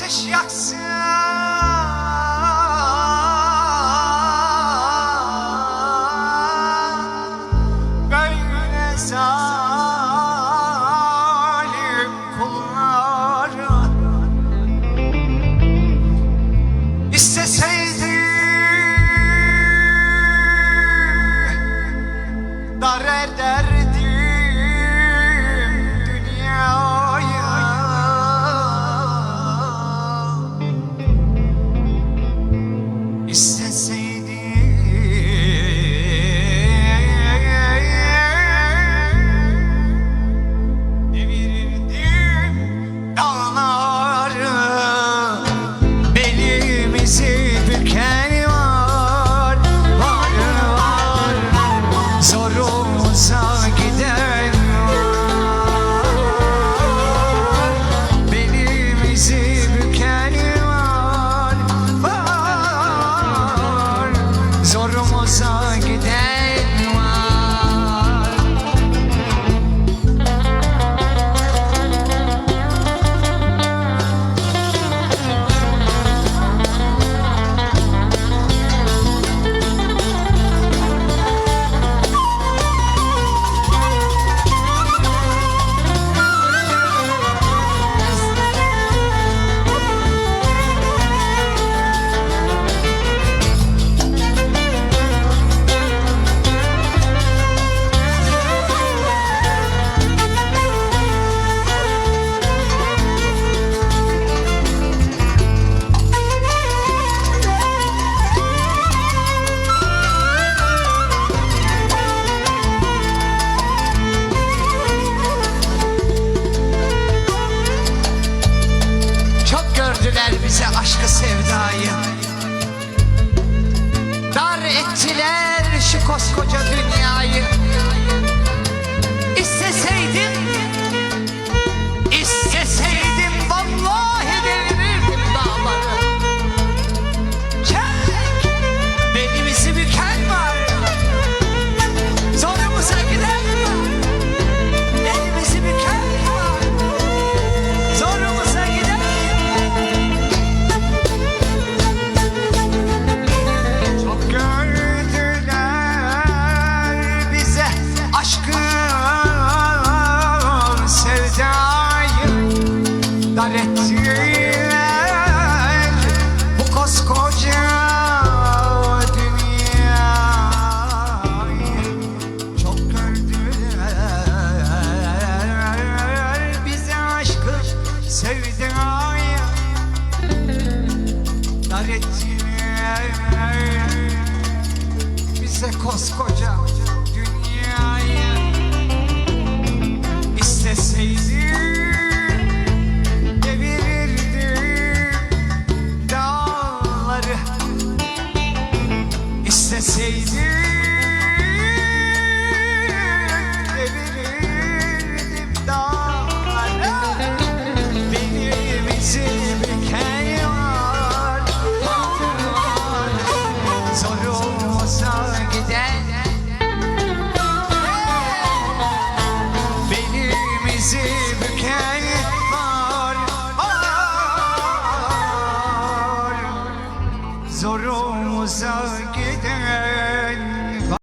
ateş yaksın koskoca dünyayı isteseydim devirirdim dağları. İsteseydim